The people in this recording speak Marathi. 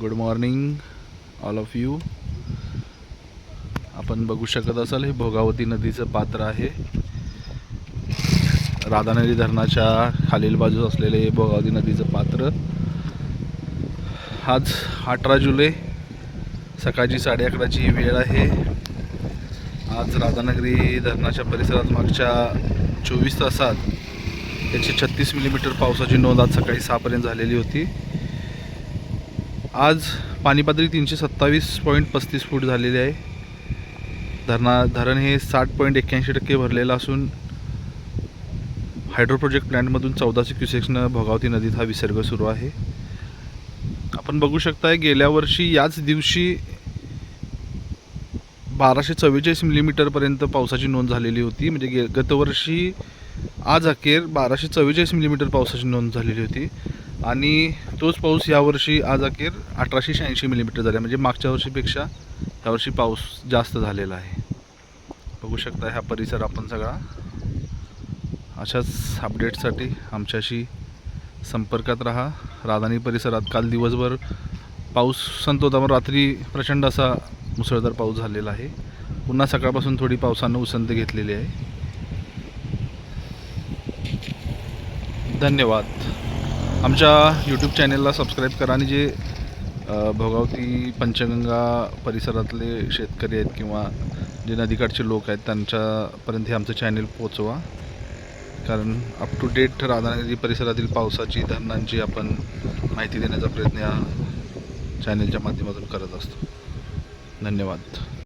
Good morning all of you आपण बघू शकत असाल हे भोगावती नदीचं पात्र आहे. राधानगरी धरणाच्या खालील बाजूस असलेले हे भोगावती नदीचं पात्र. आज अठरा जुलै सकाळची साडे अकराची ही वेळ आहे. आज राधानगरी धरणाच्या परिसरात मागच्या चोवीस तासात एकशे छत्तीस मिलीमीटर पावसाची नोंद आज सकाळी सहापर्यंत झालेली होती. आज पाणी पातळी तीनशे सत्तावीस पॉईंट पस्तीस फूट झालेली आहे. धरणा धरण हे साठ पॉईंट एक्क्याऐंशी टक्के भरलेलं असून हायड्रो प्रोजेक्ट प्लॅन्टमधून चौदाशे क्युसेक्सनं भोगावती नदीत हा विसर्ग सुरू आहे. आपण बघू शकताय गेल्या वर्षी याच दिवशी बाराशे चव्वेचाळीस मिलीमीटरपर्यंत पावसाची नोंद झालेली होती. म्हणजे गे गतवर्षी आज अखेर बाराशे चव्वेचाळीस मिलीमीटर पावसाची नोंद झालेली होती. आणि तोच पाऊस यावर्षी आज अखेर अठराशे शहाऐंशी मिलीमीटर झाला. म्हणजे मागच्या वर्षीपेक्षा यावर्षी पाऊस जास्त झालेला आहे. बघू शकता हा परिसर आपण सगळा. अशाच अपडेटसाठी आमच्याशी संपर्कात राहा. राधानी परिसरात काल दिवसभर पाऊस संत होता रात्री प्रचंड असा मुसळधार पाऊस झालेला आहे. पुन्हा सकाळपासून थोडी पावसानं उसंत घेतलेली आहे. धन्यवाद. आमच्या यूट्यूब चॅनेलला सबस्क्राईब करा आणि जे भोगावती पंचगंगा परिसरातले शेतकरी आहेत किंवा जे नदीकाठचे लोक आहेत त्यांच्यापर्यंत हे आमचं चॅनेल पोचवा कारण अप टू डेट राधानगरी परिसरातील पावसाची धरणांची आपण माहिती देण्याचा प्रयत्न या चॅनेलच्या माध्यमातून करत असतो. धन्यवाद.